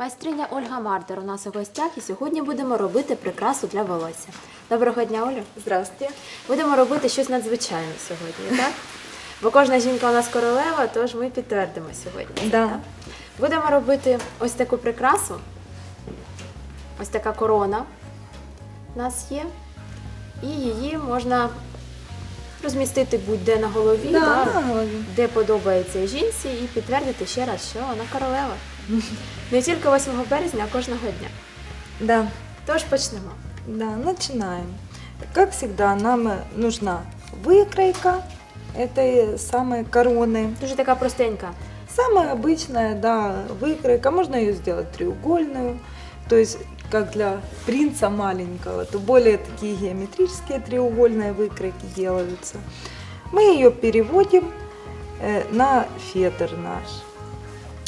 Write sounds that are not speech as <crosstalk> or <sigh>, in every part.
Майстриня Ольга Мардер у нас у гостях і сьогодні будемо робити прикрасу для волосся. Доброго дня, Олю. Здравствуйте. Будемо робити щось надзвичайне сьогодні, так? Бо кожна жінка у нас королева, тож ми підтвердимо сьогодні. Да. так? Будемо робити ось таку прикрасу. Ось така корона у нас є. І її можна розмістити будь-де на голові, Да, да, на голові. де подобається жінці, і підтвердити ще раз, що вона королева. Не тільки 8 березня, а кожного дня. Да, Тож почнемо. да, начинаем. Как всегда, нам э, нужна выкройка этой самой короны. Дуже така простенька. Самая обычная, да, выкройка. Можно ее сделать треугольную, то есть как для принца маленького, то более такие геометрические треугольные выкройки делаются. Мы ее переводим э, на фетр наш.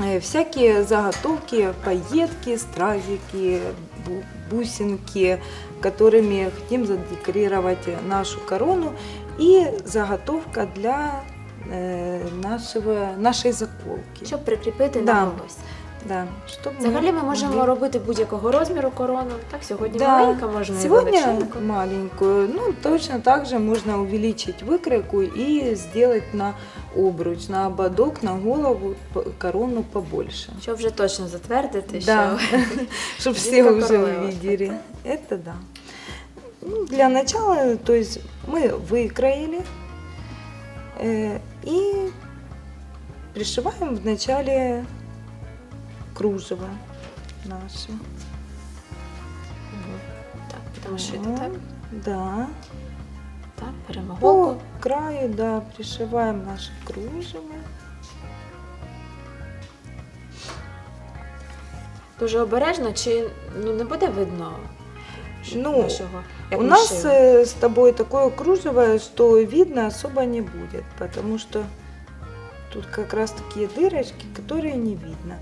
Э, Всякие заготовки, пайетки, стразики, бу- бусинки, которыми хотим задекорировать нашу корону. И заготовка для э, нашего, нашей заколки. Щоб прикріпити Да. на волосся. Да, чтобы Взагалі ми можемо могли- робити будь-якого розміру корону. Так, сьогодні Да. маленька, можна і Сегодня величеньку. маленькую. Ну, точно так же можно увеличить выкройку и сделать на обруч, на ободок, на голову п- корону побольше. Щоб вже точно затвердити, Да, що <laughs> чтобы <laughs> все Жидко уже королева. увидели. Это да. Ну, для начала, то есть мы выкроили э, и пришиваем в начале кружево наше. так, будемо шити, Вот, так? Да. Так, беремо По голку. краю, да, пришиваем наше кружево. Дуже обережно, чи ну, не буде видно що- Ну, нашого, як У ми нас шили? э, с тобой такое кружево, что видно особо не будет, потому что тут как раз такие дырочки, которые не видно.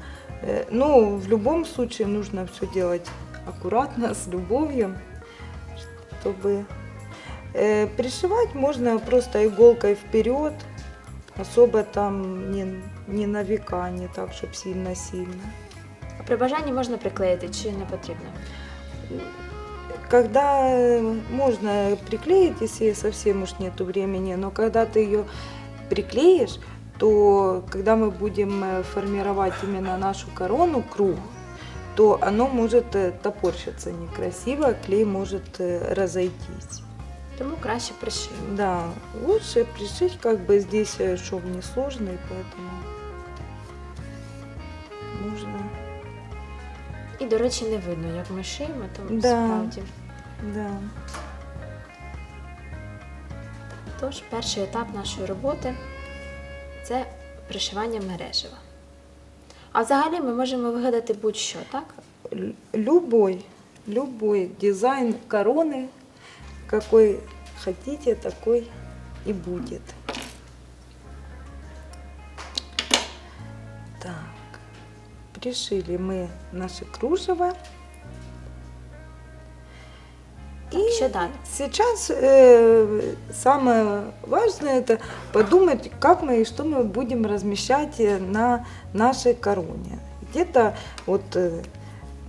Э, Но в любом случае нужно все делать аккуратно, с любовью, чтобы э, пришивать можно просто иголкой вперед, особо там не, не на века, не так, чтобы сильно-сильно. А При бажанні можна приклеїти, чи не потрібно? Когда э, можно приклеить, если совсем уж нету времени, но когда ты ее приклеишь, то когда мы будем э, формировать именно нашу корону, круг, то оно может э, топорщиться некрасиво, клей может э, разойтись. Тому краще пришиємо. Да, лучше пришить, как бы здесь э, шов несложный, поэтому можно, І, до речі, не видно, як ми шиємо, тому Да. справді. да. Тож, перший етап нашої роботи це пришивання мережева. А взагалі ми можемо вигадати будь-що, так? Любой, любой дизайн короны, какой хотите, такой и будет. Так, пришили мы наше кружево. Так, що далі? Сейчас э, самое важное это подумать, как мы и что мы будем размещать э, на нашей короне. Где-то вот э,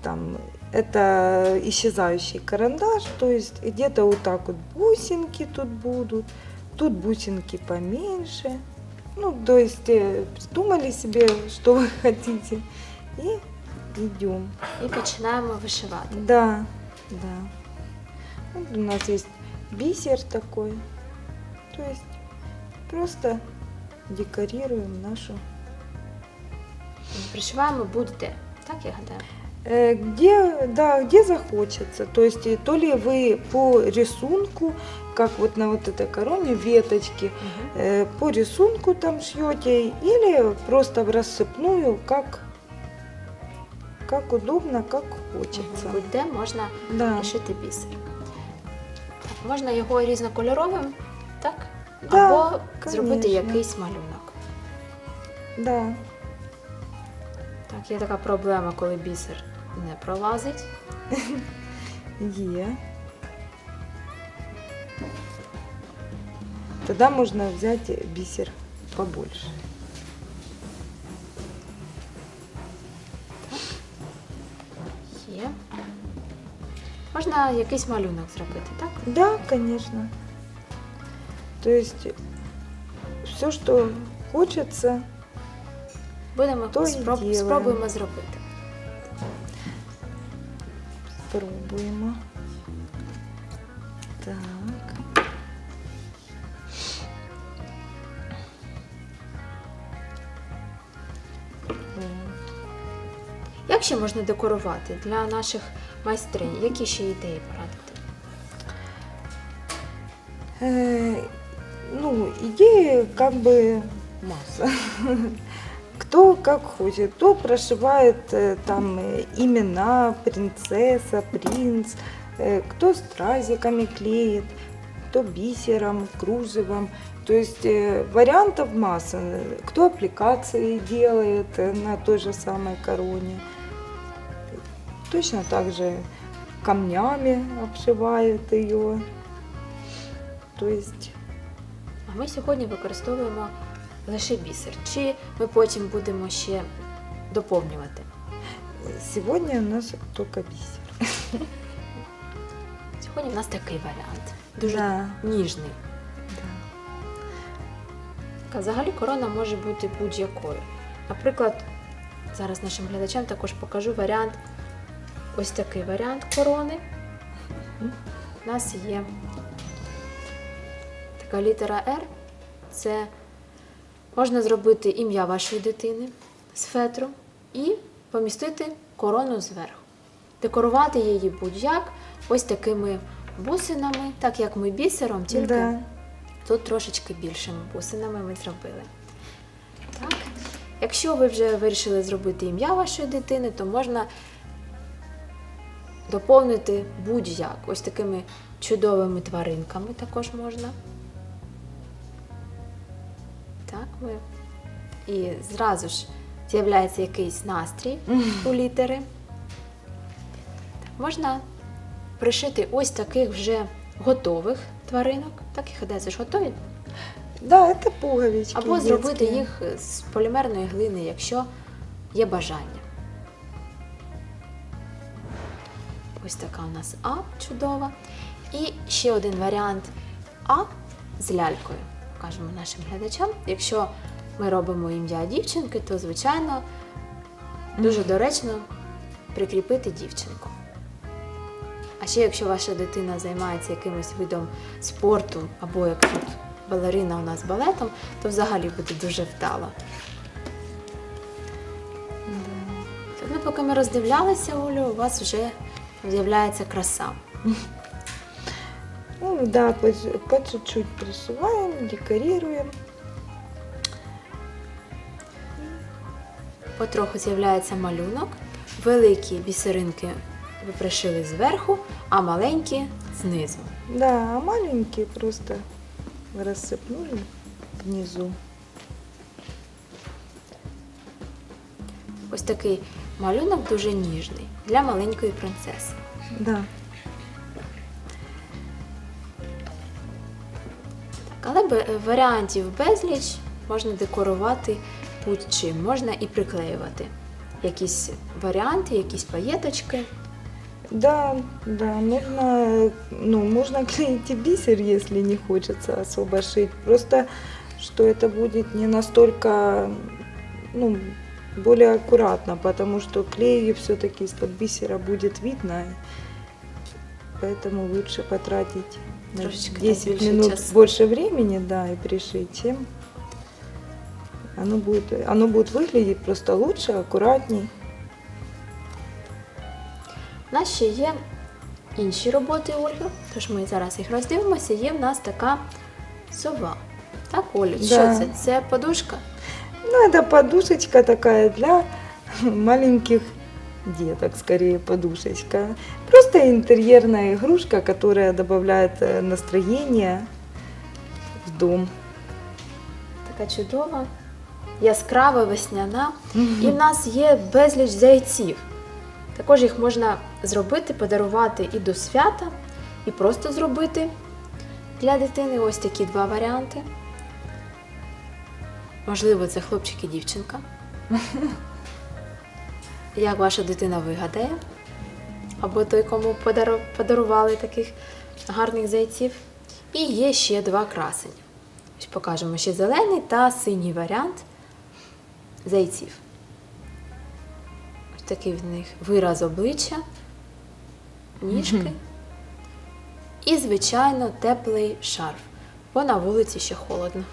там это исчезающий карандаш, то есть где-то вот так вот бусинки тут будут, тут бусинки поменьше. Ну, то есть э, придумали себе, что вы <laughs> хотите, и идем. І починаємо вишивати. Да, да. Вот у нас есть бисер такой. То есть просто декорируем нашу. Пришиваємо будь-де, так я гадаю. Э, Где, да, где захочется. То есть э, то ли вы по рисунку, как вот на вот этой короне веточки, э, по рисунку там шьете, или просто в рассыпную, как, как удобно, как хочется. Будь-де можна Да, пришити бісер. Можна його різнокольоровим, так? Да, Або зробити конечно. якийсь малюнок. да. Так, є така проблема, коли бісер не пролазить. <laughs> Е. Тогда можно взять бисер побольше. Можна якийсь малюнок зробити, так? Да, конечно. То есть все, что хочется, Будемо То і спроб... ділаємо. спробуємо зробити. Спробуємо. Так. Як ще можна декорувати для наших майстринь? Які ще ідеї порадити? Э, Ну, идеи как бы масса. Кто как хочет, кто прошивает э, там э, имена, принцесса, принц, э, кто стразиками клеит, кто бисером, кружевом. То есть э, вариантов масса. Кто аппликации делает э, на той же самой короне. Точно так же камнями обшивает ее. То есть А ми сьогодні використовуємо лише бісер. Чи ми потім будемо ще доповнювати? сегодня у нас только бисер. <laughs> Сьогодні в нас такий варіант. Дуже Да. ніжний. Да. Взагалі корона може бути будь-якою. Наприклад, зараз нашим глядачам також покажу варіант. Ось такий варіант корони. У нас є така літера R. Це можна зробити ім'я вашої дитини з фетру і помістити корону зверху. Декорувати її будь-як, ось такими бусинами, так як ми бісером, тільки Да. Тут трошечки більшими бусинами ми зробили. Так. Якщо ви вже вирішили зробити ім'я вашої дитини, то можна доповнити будь-як. Ось такими чудовими тваринками також можна. Так, ми. І зразу ж з'являється якийсь настрій у <laughs> літери. Можна пришити ось таких вже готових тваринок. Так їх одеться ж готові. Да, это пуговички. Або зробити їх з полімерної глини, якщо є бажання. Ось така у нас А чудова. І ще один варіант А з лялькою. Кажемо нашим глядачам. Якщо ми робимо ім'я дівчинки, то звичайно дуже доречно прикріпити дівчинку. А ще якщо ваша дитина займається якимось видом спорту, або як тут балерина у нас балетом, то взагалі буде дуже вдало. Ну, поки ми роздивлялися, Олю, у вас вже з'являється краса. Ну да, по, по чуть-чуть пришиваем, декорируем. Потроху з'являється малюнок. Великі бісеринки ви пришили зверху, а маленькі знизу. Да, а маленькие просто рассыпнули внизу. Ось такий малюнок дуже ніжний для маленької принцеси. Да. Але варіантів безліч можна декорувати будь-чим, можна і приклеювати якісь варіанти, якісь паєточки. Да, да, можно, ну, можно клеить и бисер, если не хочется особо шить. Просто, что это будет не настолько, ну, более аккуратно, потому что клею все-таки из-под бисера будет видно. Поэтому лучше потратить на Трошечки 10 більше минут часу. больше времени, да, и пришить, чем оно будет, оно будет выглядеть просто лучше, аккуратней. У нас ще є інші роботи Ольга, тож ми зараз їх роздивимося. Є в нас така сова. Так, що Да. це? Це подушка? Ну, это подушечка такая для <laughs> маленьких деток, скорее подушечка. Просто интерьерная игрушка, которая добавляет э, настроение в дом. Така чудова, яскрава, весняна. І в нас є безліч зайців. Також їх можна зробити, подарувати і до свята, і просто зробити для дитини ось такі два варіанти. Можливо, це хлопчик і дівчинка. Як ваша дитина вигадає? або той, кому подарували таких гарних зайців. І є ще два красені. Ось покажемо ще зелений та синій варіант зайців. Ось такий в них вираз обличчя, ніжки. І, звичайно, теплий шарф, бо на вулиці ще холодно.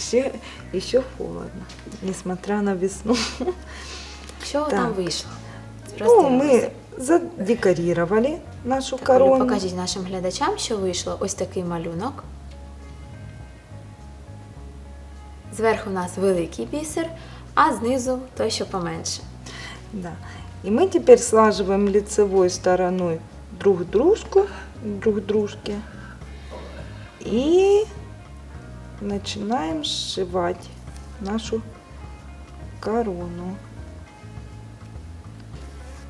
Еще, еще холодно, несмотря на весну. Що Так. там вийшло? Ну, мы задекорировали нашу Олю, корону. покажіть нашим глядачам, що вийшло. Ось такий малюнок. Зверху у нас великий бісер, а знизу той, що поменше. Да. И мы теперь слаживаем лицевой стороной друг дружку, друг дружке. И начинаем сшивать нашу корону.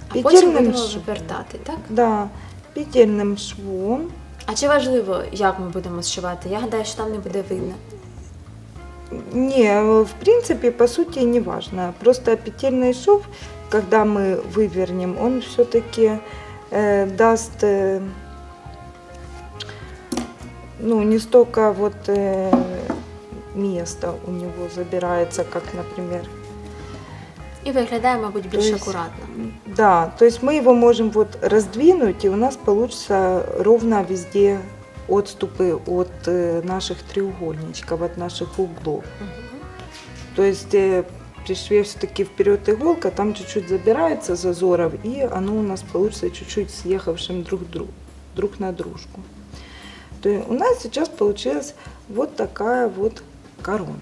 А потім Петельним будемо швом. вивертати, так? Да, петельным швом. А чи важливо, як ми будемо зшивати? Я гадаю, що там не буде видно. Не, в принципе, по сути, не важно. Просто петельный шов, когда мы вывернем, он все-таки даст, э, ну, не столько вот э, места у него забирается, как, например. І виглядає, мабуть, більш То есть, акуратно. Да, то есть мы его можем вот раздвинуть, и у нас получится ровно везде отступы от э, наших треугольничков, от наших углов. Мгм. То есть э, при шве все-таки вперед иголка, там чуть-чуть забирается зазоров, и оно у нас получится чуть-чуть съехавшим друг, друг, друг на дружку. То есть у нас сейчас получилась вот такая вот корона.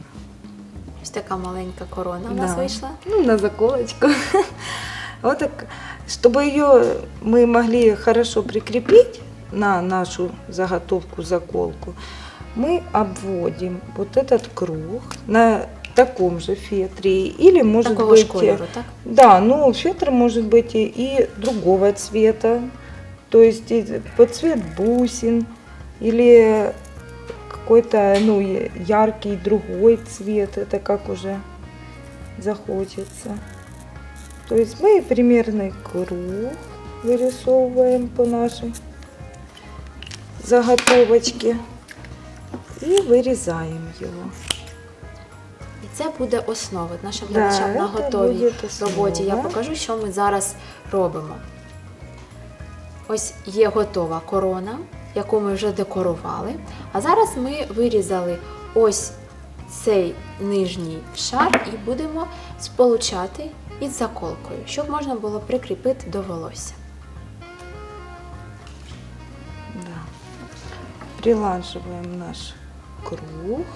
Ось така маленька корона у нас Да. вийшла. Ну, на заколочку. <laughs> Вот так. Чтобы ее мы могли хорошо прикрепить на нашу заготовку, заколку, мы обводим вот этот круг на таком же фетре или может Такого ж быть кольору, так? Да, ну фетр может быть и, и другого цвета, то есть и под цвет бусин или какой-то ну, и- яркий другой цвет, это как уже захочется. То есть мы примерный круг вырисовываем по нашей заготовочке и вырезаем его. І це буде основа нашим Да, глядачам на це готовій буде основа. роботі. Я покажу, що ми зараз робимо. Ось є готова корона, яку ми вже декорували. А зараз ми вирізали ось цей нижній шар і будемо сполучати із заколкою, щоб можна було прикріпити до волосся. Да. Прилаживаем наш круг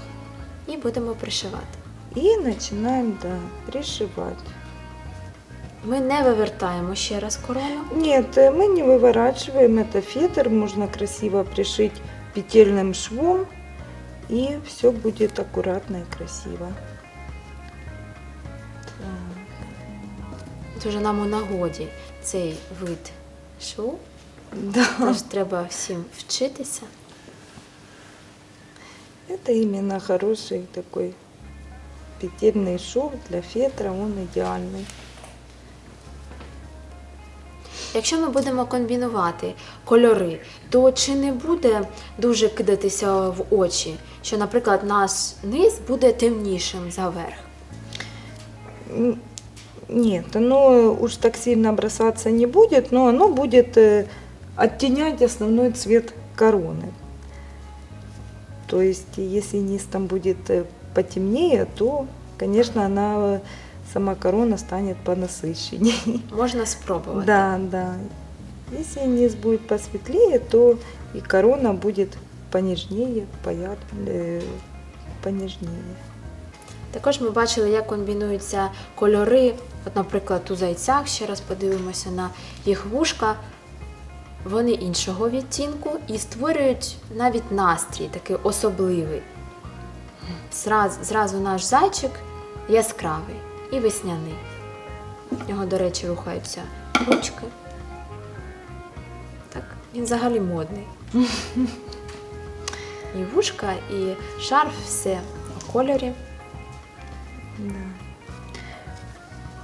І будемо пришивати. и начинаем да, пришивать. Ми не вивертаємо ще раз корону. Нет, э, мы не выворачиваем, это фетр, можно красиво пришить петельным швом, и все будет аккуратно и красиво. Так. Дуже нам у нагоді цей вид шву. Да, Тож треба всім вчитися. это именно хороший такой петельный шов для фетра, он идеальный. Якщо ми будемо комбінувати кольори, то чи не буде дуже кидатися в очі, що, наприклад, наш низ буде темнішим за верх? Н- Нет, оно уж так сильно бросаться не будет, но оно будет э, оттенять основной цвет короны. То есть, если низ там будет э, потемнее, то, конечно, она, э, сама корона станет понасыщеннее. <laughs> Можна спробувати. Да, да. Если низ будет посветлее, то и корона будет понежнее, пояд, э, понежнее. Також ми бачили, як комбінуються кольори. От, наприклад, у зайцях, ще раз подивимося на їх вушка. Вони іншого відтінку і створюють навіть настрій такий особливий. Зразу, зразу наш зайчик яскравий і весняний. В нього, до речі, рухаються ручки. Так, він взагалі модний. І вушка, і шарф, все у кольорі. Да.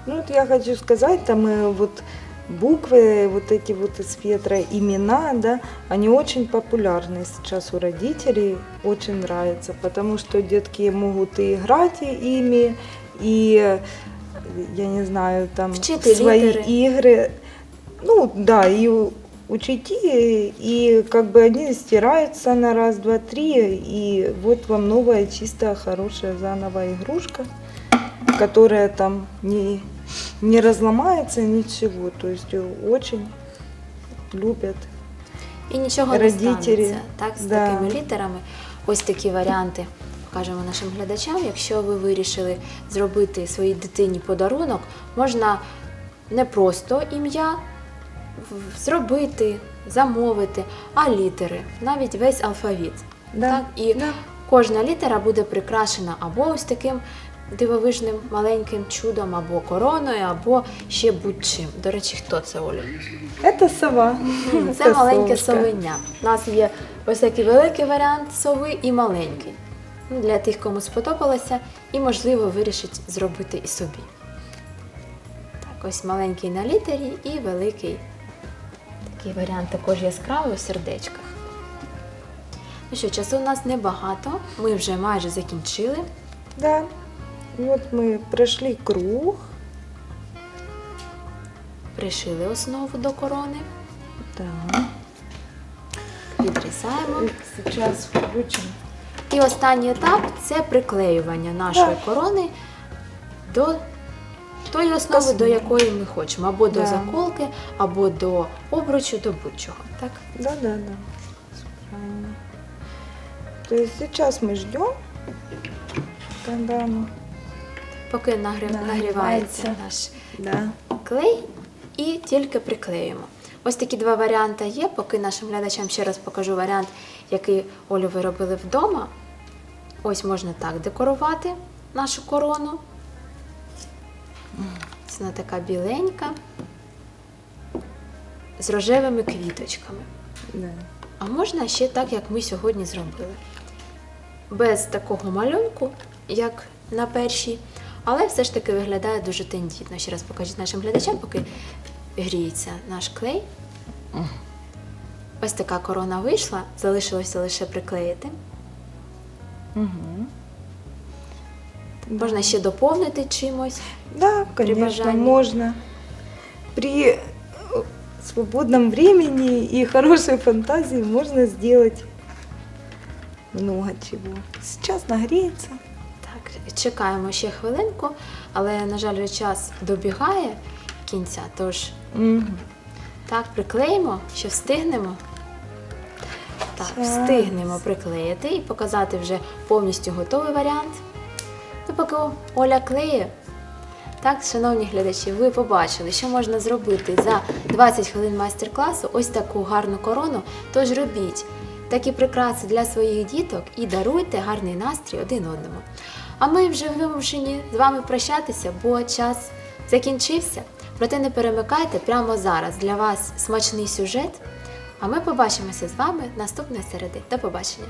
Ну вот я хочу сказать, там э, вот буквы, вот эти вот из фетра, имена, да, они очень популярны сейчас у родителей, очень нравятся, потому что детки могут и играть ими, и, я не знаю, там Вчити свои літери. игры, ну да, и у- учить, и, и как бы они стираются на раз, два, три, и вот вам новая чистая, хорошая заново игрушка, которая там не, не разломается, ничего, то есть э, очень любят. І нічого не Родителі, станеться. Так, з да. такими літерами. Ось такі варіанти покажемо нашим глядачам. Якщо ви вирішили зробити своїй дитині подарунок, можна не просто ім'я зробити, замовити, а літери, навіть весь алфавіт. Да, Так? І да. кожна літера буде прикрашена або ось таким дивовижним маленьким чудом, або короною, або ще будь-чим. До речі, хто це Оля? Это сова. Це Это маленьке совиня. У нас є ось такий великий варіант сови і маленький. Для тих, кому сподобалося, і, можливо, вирішить зробити і собі. Так, ось маленький на літері і великий такий варіант також яскравий у сердечках. Ну що, часу у нас небагато, ми вже майже закінчили. Да. Вот мы прошли круг. Пришили основу до корони, Да. відрізаємо. И Сейчас включим. І останній етап це приклеювання нашої корони до тої основи, до якої ми хочемо, або до Да. заколки, або до обручу, до будь-чого. Так? Да, да, да. Правильно. То есть сейчас мы ждем, когда оно. Поки нагрів... Нагрівається. нагрівається наш Да. клей і тільки приклеюємо. Ось такі два варіанти є. Поки нашим глядачам ще раз покажу варіант, який Олю ви робили вдома. Ось можна так декорувати нашу корону. Ось Вона така біленька з рожевими квіточками. А можна ще так, як ми сьогодні зробили. Без такого малюнку, як на першій, але все ж таки виглядає дуже тендітно. Ще раз покажіть нашим глядачам, поки гріється наш клей. Ось така корона вийшла, залишилося лише приклеїти. Мгм. Можна ще доповнити чимось. Да, конечно, бажании. можно. При э, свободном времени и хорошей фантазии можно сделать много чего. Сейчас нагреется. Так, чекаємо ще хвилинку, але, на жаль, час добігає кінця, тож Мгм. Так, приклеїмо, що встигнемо. Так, Щас. встигнемо приклеїти і показати вже повністю готовий варіант. Ну, поки Оля клеє. Так, шановні глядачі, ви побачили, що можна зробити за 20 хвилин майстер-класу ось таку гарну корону. Тож робіть такі прикраси для своїх діток і даруйте гарний настрій один одному. А ми вже вимушені з вами прощатися, бо час закінчився. Проте не перемикайте прямо зараз для вас смачний сюжет. А ми побачимося з вами наступної середи. До побачення!